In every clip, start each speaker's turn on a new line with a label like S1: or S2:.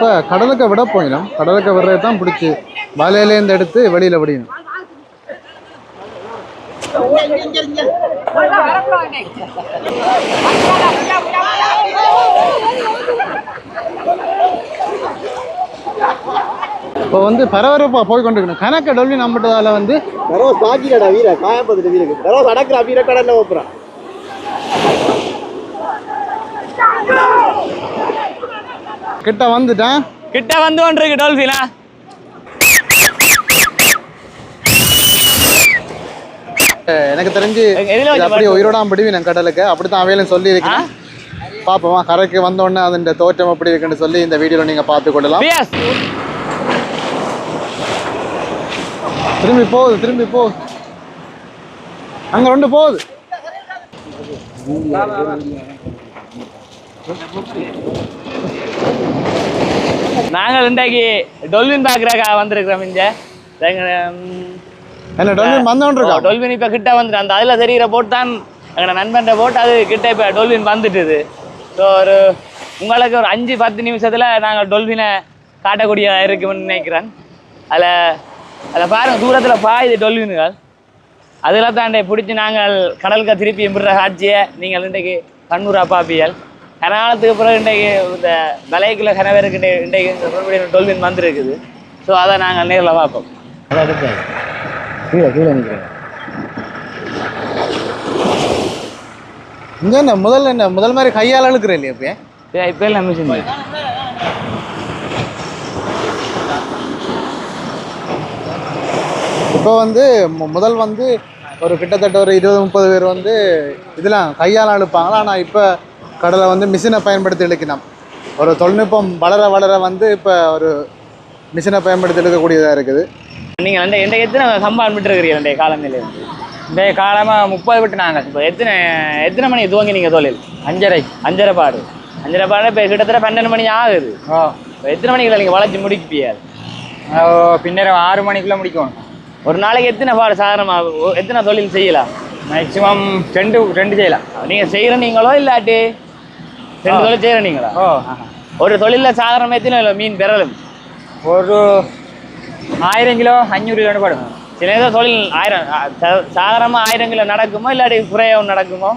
S1: இப்போ கடலுக்கு விட போயிடும் கடலுக்கு விடுறது தான் பிடிச்சி. வலையிலேருந்து எடுத்து வெளியில் விடணும் இப்போ வந்து பரபரப்பாக போய் கொண்டிருக்கணும். கணக்க டொல்லி நம்பிட்டதால வந்து
S2: பரவ சாக்கிடா வீர காயப்பதுட்டு வீரக்கு பரவ அடக்குறா வீர கடல்ல ஓப்புறான்
S1: கிட்ட வந்துட்டேன்
S3: கிட்ட வந்து ஒன்று இருக்கு டோல்ஃபினா
S1: எனக்கு தெரிஞ்சு அப்படியே உயிரோடாம விடுவேன் கடலுக்கு. அப்படித்தான் அவையிலும் சொல்லி இருக்கேன் பார்ப்போமா கரைக்கு வந்த உடனே அதன் தோற்றம் எப்படி இருக்குன்னு சொல்லி இந்த வீடியோல நீங்க பார்த்து கொள்ளலாம். திரும்பி போகுது திரும்பி போகுது. அங்க ரெண்டு போகுது.
S3: நாங்கள் இன்றைக்கு டொல்பின் பார்க்குறக்கா வந்திருக்கிறோம் இங்க.
S1: என்ன டொல்பின் வந்தோன்னு இருக்கா
S3: டொல்பின் இப்போ கிட்ட வந்துட்டு அந்த அதில் தெரிகிற போட் தான் எங்களோட நண்பன்ட்ட போட்டு அது கிட்ட இப்போ டொல்பின் வந்துட்டுது. ஸோ ஒரு உங்களுக்கு ஒரு அஞ்சு பத்து நிமிஷத்தில் நாங்கள் டொல்பினை காட்டக்கூடிய இருக்குன்னு நினைக்கிறேன். அதில் அதில் பாருங்க தூரத்தில் பாயுது டொல்பின்கள் அதில் தாண்டே பிடிச்சி நாங்கள் கடலுக்கு திருப்பி விடுற காட்சியை நீங்கள் இன்றைக்கு கண்ணூரா பாப்பியல் கனகாலத்துக்கு பிறகு இன்றைக்கு இந்த வலைக்குள்ள கனவேருக்கு இன்றைக்கு இந்த டொல்பின் வந்திருக்குது. ஸோ அதை நாங்கள் நேரில் பார்ப்போம்.
S1: கீழே கீழே நிற்கிறேன் இங்க என்ன முதல்ல என்ன முதல் மாதிரி கையால் அழுக்குறேன் இல்லையா இப்போ
S3: இப்போ எல்லாம் மிஷின்
S1: இப்போ வந்து முதல் வந்து ஒரு கிட்டத்தட்ட ஒரு இருபது முப்பது பேர் வந்து இதெல்லாம் கையால் அழுப்பாங்களா ஆனால் இப்போ கடலை வந்து மிஷினை பயன்படுத்தி இழுக்கணும் ஒரு தொழில்நுட்பம் வளர வளர வந்து இப்போ ஒரு மிஷினை பயன்படுத்தி இழுக்கக்கூடியதாக இருக்குது.
S3: நீங்கள் வந்து எந்த எத்தனை சம்பான் விட்டு இருக்கிறீங்க இந்த காலநிலையிலேருந்து
S4: இந்த காலமாக முப்பது விட்டு நாங்கள்
S3: இப்போ எத்தனை எத்தனை மணி துவங்கி நீங்கள் தொழில்?
S4: அஞ்சரை.
S3: அஞ்சரை பாடு. அஞ்சரை பாடு இப்போ கிட்டத்தட்ட பன்னெண்டு மணி ஆகுது.
S4: ஓ
S3: இப்போ எத்தனை மணிக்குள்ள நீங்கள் வளைச்சி முடிப்பியாது
S4: ஓ, பின்னர் ஆறு மணிக்குள்ளே முடிக்கும்
S3: ஒரு நாளைக்கு எத்தனை பாடு சாதாரணமாக எத்தனை தொழில் செய்யலாம்?
S4: மேக்ஸிமம் ரெண்டு ரெண்டு செய்யலாம்.
S3: நீங்கள் செய்கிற நீங்களோ இல்லாட்டி? ரெண்டு தொழில் செய்கிற நீங்களா? ஒரு தொழிலில் சாதாரணமாக எத்தனை கிலோ மீன் பெறலும்
S4: ஒரு ஆயிரம் கிலோ அஞ்சூறு கிலோ படும்?
S3: சில ஏதோ தொழில் ஆயிரம் சாதாரணமாக ஆயிரம் கிலோ நடக்குமோ இல்லாட்டி குறையவும் நடக்குமோ?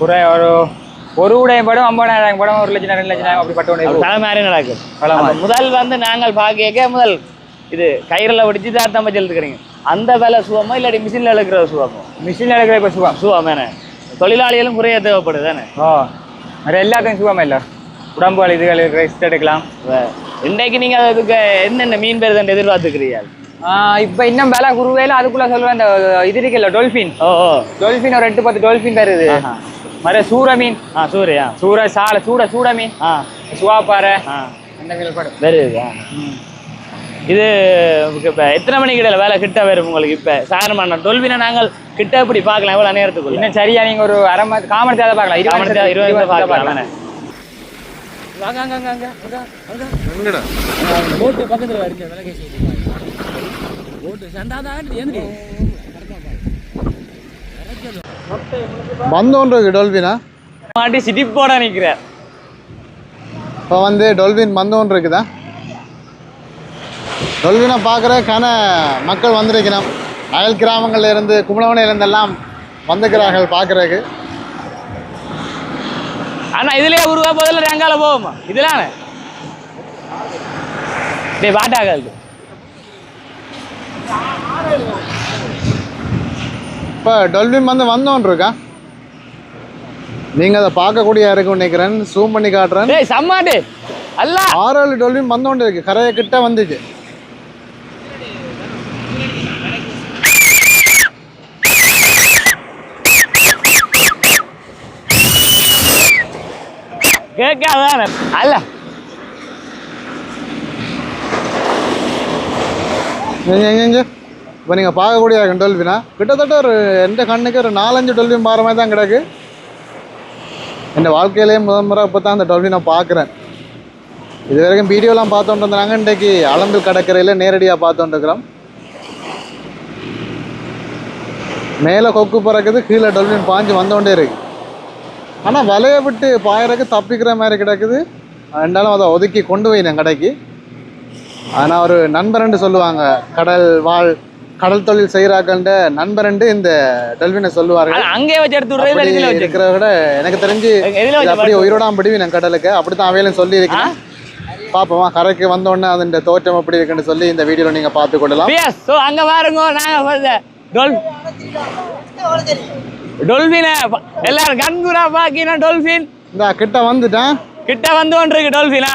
S4: குறை ஒரு ஒரு உடையும் படம் ஐம்பதாயிரம் படம் ஒரு லட்சம் ரெண்டு லட்சம் அப்படி பட்ட
S3: அப்படி
S4: உடைய
S3: தலை மாதிரி நடக்கும். முதல் வந்து நாங்கள் பார்க்க முதல் இது கயிறில் பிடிச்சி தாத்தம் வச்சு இருக்கிறீங்க அந்த வேலை சுகமோ இல்லாட்டி மிஷினில் இழுக்கிற சுகமோ?
S4: மிஷினில் எடுக்கிற இப்போ சுகம்.
S3: சுகம் தானே. தொழிலாளிகளும் குறைய தேவைப்படுது தானே.
S4: ஓ வேறு எல்லாத்தையும் சுகமா இல்லை உடம்பு வலி இதுகள் ரெஸ்ட் எடுக்கலாம்.
S3: வே- இன்றைக்கு நீங்கள் அதுக்கு என்னென்ன மீன் பெறுதுன்னு எதிர்பார்த்துக்கிறீங்க?
S4: இப்போ இன்னும் விலை குருவேல அதுக்குள்ளே சொல்லுவேன் இந்த இது இருக்குல்ல டொல்ஃபின்
S3: ஓ
S4: டொல்ஃபின் ஒரு எட்டு பத்து டொல்ஃபின்
S3: ஆஹா.
S4: மறு சூற மீன்.
S3: ஆ சூரியா.
S4: சூற சாலை சூட சூட மீன்.
S3: ஆ.
S4: சுவாப்பாறை.
S3: ஆ.
S4: அந்த மீன் படும்
S3: வருது இது இப்போ எத்தனை மணிக்கு இடையில வேலை கிட்ட வரும் உங்களுக்கு இப்போ? சாதாரணமான டொல்பினை நாங்கள் கிட்ட எப்படி பார்க்கலாம்? எவ்வளோ நேரத்துக்குள்ள?
S4: இன்னும் சரியா நீங்க ஒரு அரை மணி காமன் தேவை பார்க்கலாம். இருபது
S3: இருபது
S4: நிமிஷம்,
S3: இருபது நிமிஷம் பார்க்கலாம். போட்டு பக்கத்துல வருங்க விலை கேசி போட்டு சண்டாதான்
S1: இருக்கு டொல்பினா?
S3: மாட்டி சிட்டி போட நிற்கிறார்
S1: இப்போ வந்து டொல்பின் வந்தோன்னு இருக்குதா? டொல்பினை பார்க்குற கன மக்கள் வந்திருக்கணும். அயல் கிராமங்கள்ல இருந்து கும்பலவனையிலேருந்து எல்லாம் வந்துக்கிறார்கள் பார்க்குறதுக்கு.
S3: ஆனா இதுலயே ஒரு ரூபா பதில் ரெங்கால போகுமா இதெல்லாம் டேய் பாட்டாகாது
S1: இப்போ டொல்பின் வந்து வந்தோன்னு இருக்கா? நீங்கள் அதை பார்க்கக்கூடிய இருக்குன்னு நினைக்கிறேன்? ஜூம் பண்ணி காட்டுறேன்.
S3: டேய் சம்மாட்டு அல்ல.
S1: ஆறு ஏழு டொல்பின் வந்தோண்டு இருக்கு. கரையை கிட்ட வந்துச்சு. எங்க எங்க இப்போ நீங்கள் பார்க்கக்கூடிய டொல்பினா கிட்டத்தட்ட ஒரு எந்த கண்ணுக்கு ஒரு நாலஞ்சு டொல்பின் பாற மாதிரி தான் கிடக்கு என் வாழ்க்கையிலேயே முதல் முறை இப்போ தான் அந்த டொல்பினை பார்க்குறேன் இது வரைக்கும் வீடியோலாம் பார்த்துட்டு இருந்தாங்க இன்றைக்கு அளம்பில் கடற்கரையில் நேரடியாக பார்த்துட்டு இருக்கிறோம் மேலே கொக்கு பறக்குது கீழே டொல்பின் பாஞ்சு வந்தோண்டே இருக்கு ஆனால் வலையை விட்டு பாயறதுக்கு தப்பிக்கிற மாதிரி கிடக்குது. ரெண்டாலும் அதை ஒதுக்கி கொண்டு போயினேன் கடைக்கு. ஆனால் ஒரு நண்பரண்டு சொல்லுவாங்க கடல் வாழ் கடல் தொழில் செய்கிறாக்கண்ட நண்பரண்டு இந்த டெல்வினை சொல்லுவார்கள்.
S3: அங்கே வச்சு எடுத்து
S1: அப்படி இருக்கிறத விட எனக்கு தெரிஞ்சு அப்படியே உயிரோடாம பிடிவினேன் கடலுக்கு. அப்படித்தான் அவையிலும் சொல்லி இருக்கேன் பாப்போமா கரைக்கு வந்தோடனே அதன் தோற்றம் எப்படி இருக்குன்னு சொல்லி இந்த வீடியோல நீங்க பார்த்து கொள்ளலாம்
S3: அங்க பாருங்க நாங்க வந்து டொல் டொல்பினை எல்லாரும் கண்குரா பாக்கினா டொல்பின்
S1: இந்த கிட்ட வந்துட்டேன்
S3: கிட்ட வந்து ஒன்று இருக்கு டொல்பினா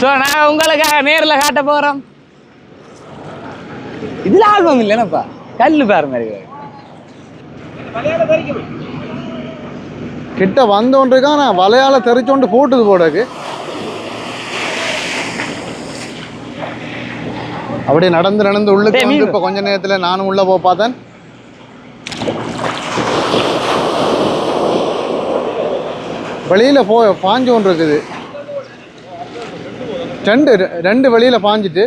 S3: ஸோ நான் உங்களுக்காக நேரில் காட்ட போகிறோம் இதுல ஆல்பம் இல்லைனப்பா. கல்லு பாரு மாதிரி. இருக்கு.
S1: கிட்ட வந்தோன்றிருக்கா நான் வலையால தெரிச்சோண்டு போட்டுது போடக்கு அப்படியே நடந்து நடந்து உள்ளுக்கு வந்து. இப்ப கொஞ்ச நேரத்துல நானும் உள்ள போய் பார்த்தேன். வெளியில போ பாஞ்சு ஒன்று இருக்குது. ரெண்டு ரெண்டு வெளியில பாஞ்சிட்டு.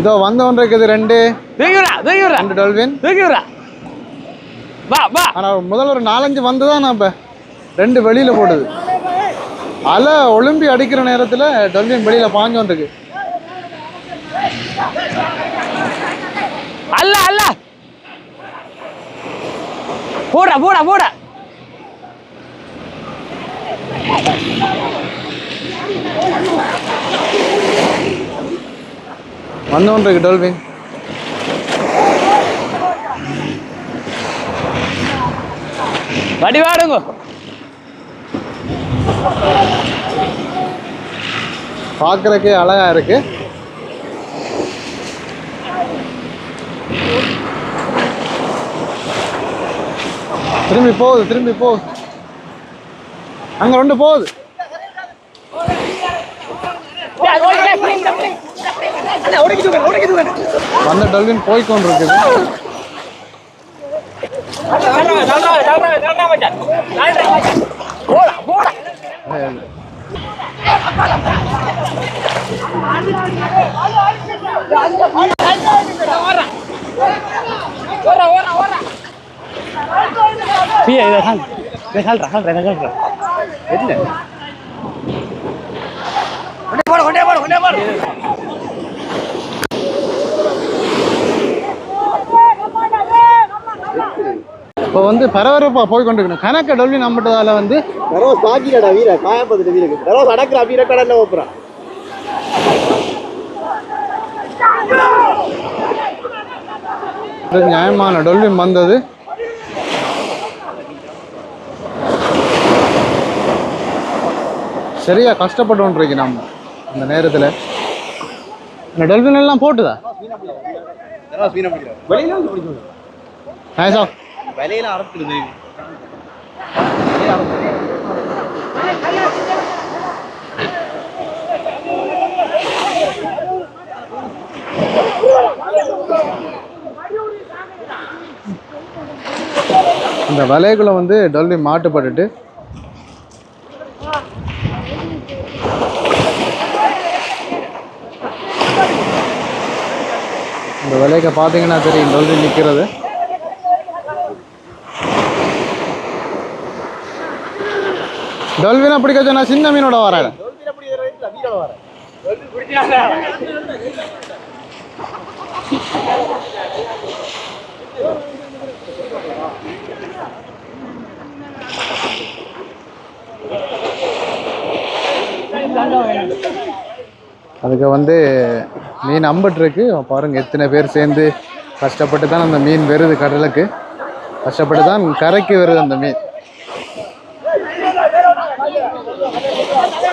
S1: இதோ வந்தவன் இருக்குது ரெண்டு. ரெண்டு டொல்வின்
S3: வா வா.
S1: ஆனா முதல்ல ஒரு நாலஞ்சு வந்து தான் நான் இப்போ? ரெண்டு வெளியில போடுது. அலை ஒலிம்பி அடிக்கிற நேரத்துல டொல்வின் வெளியில பாஞ்சு வந்துருக்கு.
S3: அல்ல அல்ல. போடா போடா போடா.
S1: வந்தவன் இருக்கு டொல்வின்
S3: வடிவாடுங்க.
S1: பார்க்கறக்கே அழகா இருக்கு. திரும்பி போகுது திரும்பி போகுது. அங்க ரெண்டு போகுது. வந்த டொல்வின் போய்க்கொண்டு இருக்குது
S3: போடா போடா பிய இதை கால் இதை கால்றா கால்றா இதை கால்றா என்ன கொண்டே போடு கொண்டே போடு கொண்டே போடு
S1: இப்போ வந்து பரபரப்பா போய் கொண்டிருக்கணும் கணக்க டொல்வின் நம்பிட்டதால வந்து
S2: நரோஸ் தாக்கிடா வீர காயப்பத்துட்டு வீரக்கு நரோஸ் அடக்குறா வீர கடல்ல ஓப்புறான்
S1: நியாயமான டொல்வின் வந்தது. சரியா கஷ்டப்பட்டு நம்ம அந்த நேரத்தில். இந்த டொல்பின் எல்லாம் போட்டுதா நைஸா
S2: விலையில அறுத்துடுது
S1: இந்த வலைக்குள்ள வந்து டொல்பின் மாட்டுப்பட்டுட்டு இந்த வலைக்க பார்த்தீங்கன்னா தெரியும் டொல்பின் நிற்கிறது. டொல்பினை பிடிக்க சொன்னா சின்ன மீனோட வரேன். அதுக்கு வந்து மீன் அம்பட்டு இருக்கு. பாருங்க எத்தனை பேர் சேர்ந்து கஷ்டப்பட்டு தான் அந்த மீன் வருது கடலுக்கு. கஷ்டப்பட்டு தான் கரைக்கு வருது அந்த மீன்.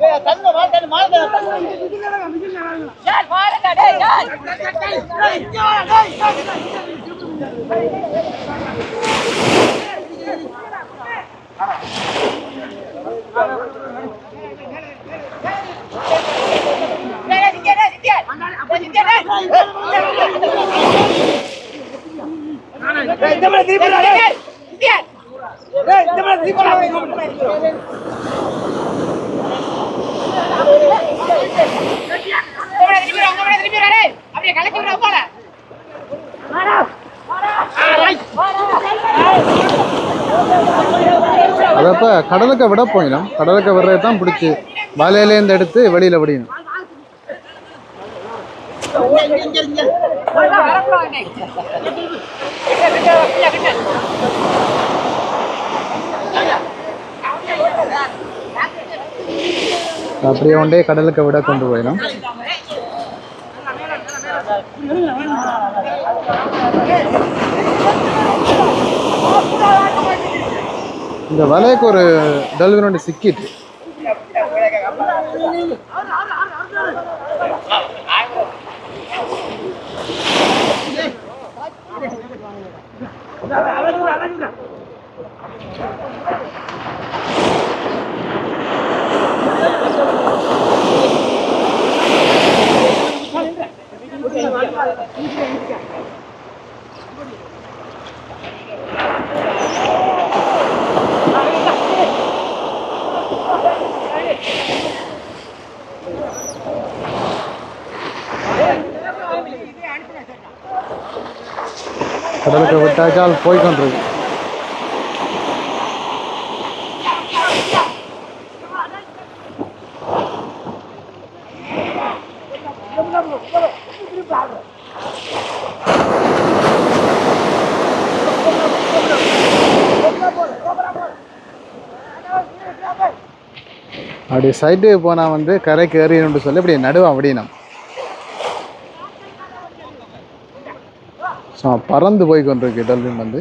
S5: தங்க
S1: அதை இப்போ கடலுக்கு விட போயிடும். கடலுக்கு விடுறது தான் பிடிச்சி. வலையிலேருந்து எடுத்து வெளியில் விடணும் அப்படியே ஒன்றே கடலுக்கு விட கொண்டு போயிடும். இந்த வலைக்கு ஒரு டல்வினோட சிக்கிட்டு Thank you. கடலுக்கு விட்டாச்சால் போய்கொண்டிருக்கு அப்படி சைட்டுக்கு போனால் வந்து கரைக்கு ஏறியணும்னு சொல்லி இப்படி நடுவோம் அப்படின்னா பறந்து போய் கொண்டிருக்கு டல்வின் வந்து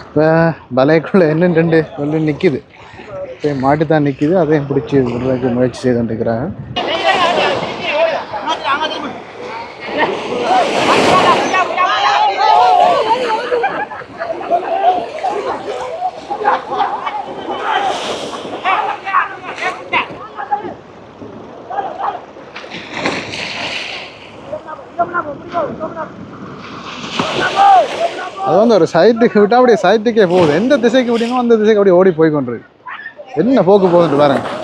S1: இப்போ வலைக்குள்ளே என்ன ரெண்டு டல்வின் நிற்கிது போய் மாட்டு தான் நிற்கிது அதையும் பிடிச்சி விடுறதுக்கு முயற்சி செய்து கொண்டிருக்கிறாங்க அது வந்து ஒரு சைட்டுக்கு விட்டால் அப்படியே சைட்டுக்கே போகுது. எந்த திசைக்கு விட்டீங்களோ அந்த திசைக்கு அப்படியே ஓடி போய் கொண்டிருக்கு. என்ன போக்கு போகுதுன்ட்டு பாருங்கள்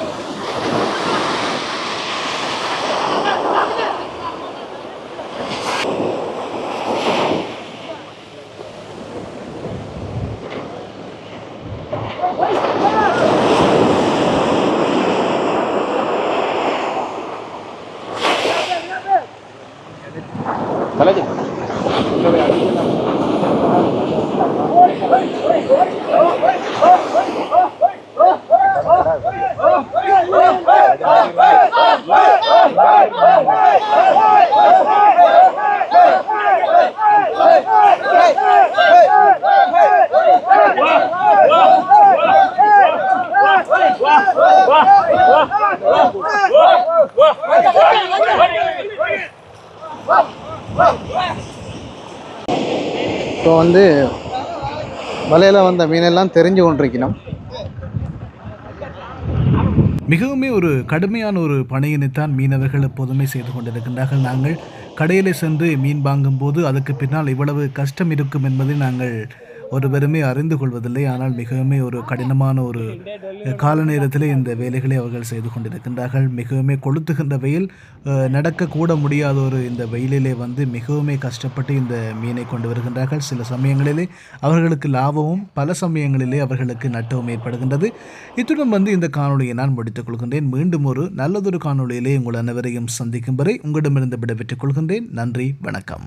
S1: இப்போ வந்து வலையில் வந்த மீனெல்லாம் தெரிஞ்சு கொண்டிருக்கணும்.
S6: மிகவுமே ஒரு கடுமையான ஒரு பணியினைத்தான் மீனவர்கள் எப்போதுமே செய்து கொண்டிருக்கின்றார்கள். நாங்கள் கடையில் சென்று மீன் வாங்கும்போது அதுக்கு பின்னால் இவ்வளவு கஷ்டம் இருக்கும் என்பதை நாங்கள் ஒருவருமே அறிந்து கொள்வதில்லை. ஆனால் மிகவுமே ஒரு கடினமான ஒரு கால நேரத்திலே இந்த வேலைகளை அவர்கள் செய்து கொண்டிருக்கின்றார்கள். மிகவுமே கொளுத்துகின்ற வெயில் நடக்கக்கூட முடியாத ஒரு இந்த வெயிலிலே வந்து மிகவுமே கஷ்டப்பட்டு இந்த மீனை கொண்டு வருகின்றார்கள். சில சமயங்களிலே அவர்களுக்கு லாபமும் பல சமயங்களிலே அவர்களுக்கு நட்டவும் ஏற்படுகின்றது. இத்துடன் வந்து இந்த காணொளியை நான் முடித்துக் கொள்கின்றேன். மீண்டும் ஒரு நல்லதொரு காணொலியிலே உங்கள் அனைவரையும் சந்திக்கும் வரை உங்களிடமிருந்து விடைபெற்றுக் கொள்கின்றேன். நன்றி வணக்கம்.